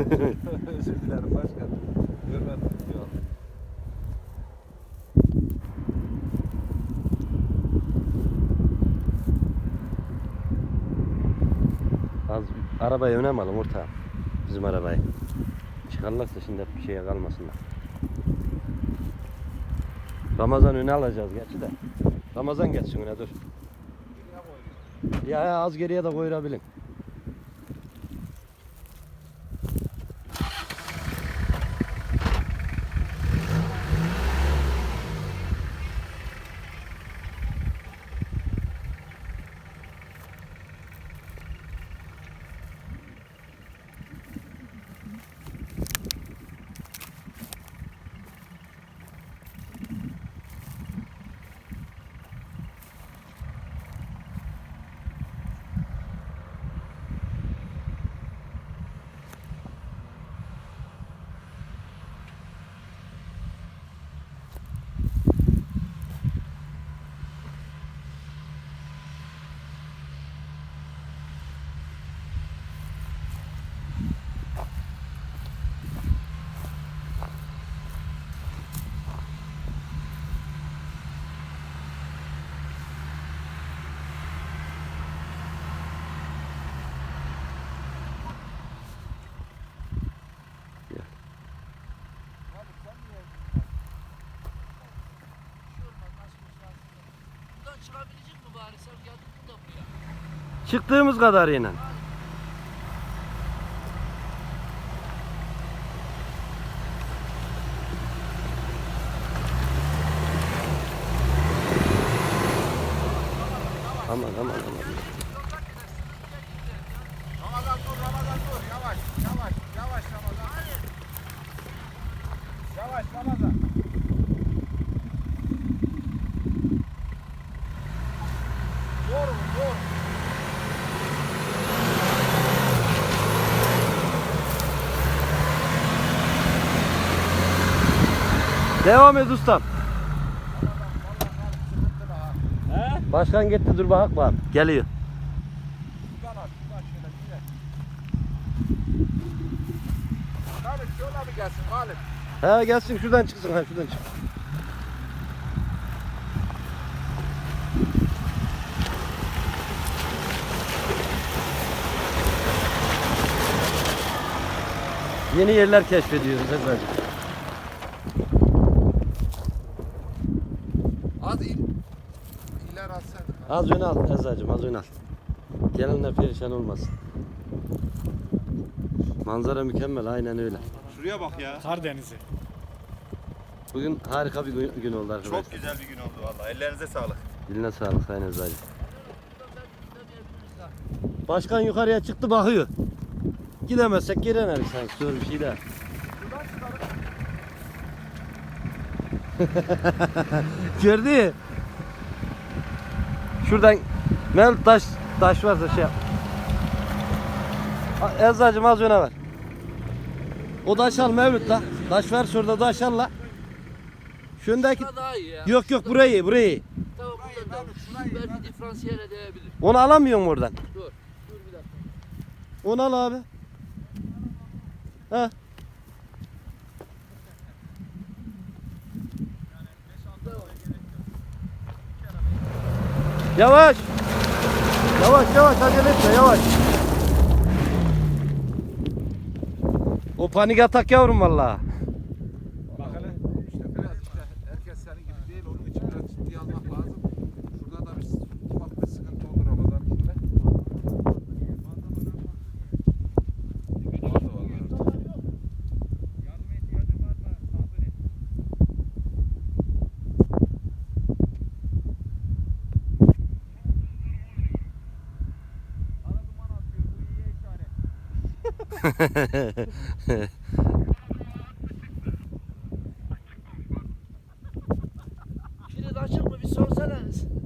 Özür dilerim başkan. Görmedim diyor. Az alalım orta? Bizim arabayı. Çıkarlarsa şimdi bir şeye kalmasınlar. Ramazan öne alacağız gerçi de. Ramazan geçsin öne dur. Ya, az geriye de koyabilin. Buradan çıkabilecek mi bari sen geldin burada buraya. Çıktığımız kadarıyla. Aman aman aman. Ramazan dur Ramazan dur. Yavaş yavaş yavaş Ramazan. Yavaş Ramazan. Devam et ustam. Başkan gitti dur bak var. Geliyor. Gelsin Galip. He gelsin şuradan çıksın ha şuradan çık. Yeni yerler keşfediyoruz efendim. Az il. İler alsaydık. Az öne al Ezacığım az öne al. Gelenler perişan olmasın. Manzara mükemmel aynen öyle. Şuraya bak ya. Kardenizi. Bugün harika bir gün, gün oldu arkadaşlar. Çok güzel bir gün oldu vallahi. Ellerinize sağlık. Diline sağlık Sayın Ezacığım. Başkan yukarıya çıktı bakıyor. Gidemezsek geri sanki zor bir şey daha. Gördü. Şuradan Mevlüt taş taş varsa şey yap. Ezacığım az öne ver. O taş al Mevlüt la. Taş ver şurada taş al la. Şundaki yok yok burayı burayı. Tamam buradan da belki diferansiyel edebilir. Onu alamıyorum oradan. Dur. Dur bir dakika. Onu al abi. Ha. Yavaş. Yavaş yavaş acele etme yavaş. O panik atak yavrum vallahi. Bak hele işte biraz işte herkes senin gibi değil onun için biraz ciddiye almak lazım. Kilit açık mı bir sorsanız.